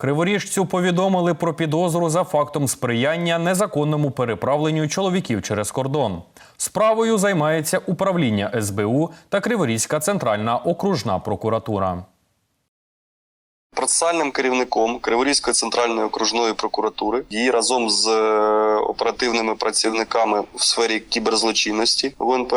Криворіжцю повідомили про підозру за фактом сприяння незаконному переправленню чоловіків через кордон. Справою займається управління СБУ та Криворізька центральна окружна прокуратура. Процесуальним керівником Криворізької центральної окружної прокуратури і разом з е, оперативними працівниками в сфері кіберзлочинності ГУНП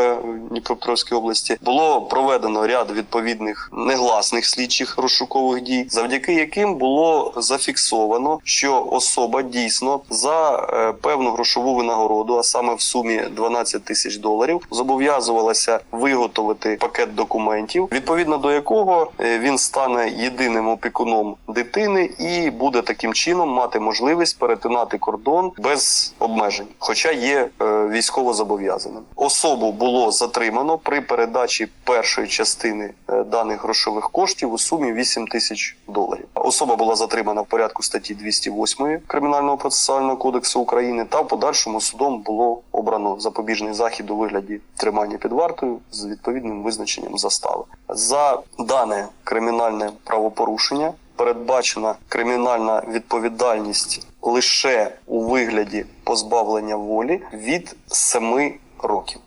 Дніпропетровської області було проведено ряд відповідних негласних слідчих розшукових дій, завдяки яким було зафіксовано, що особа дійсно за е, певну грошову винагороду, а саме в сумі 12 тисяч доларів, зобов'язувалася виготовити пакет документів, відповідно до якого е, він стане єдиним опікуном дитини і буде таким чином мати можливість перетинати кордон без обмежень, хоча є е, військово зобов'язаним. Особу було затримано при передачі першої частини е, даних грошових коштів у сумі 8 тисяч доларів. Особа була затримана в порядку статті 208 Кримінального процесуального кодексу України та в подальшому судом було обрано запобіжний захід у вигляді тримання під вартою з відповідним визначенням застави. За дане кримінальне правопорушення передбачена кримінальна відповідальність лише у вигляді позбавлення волі від 7 років.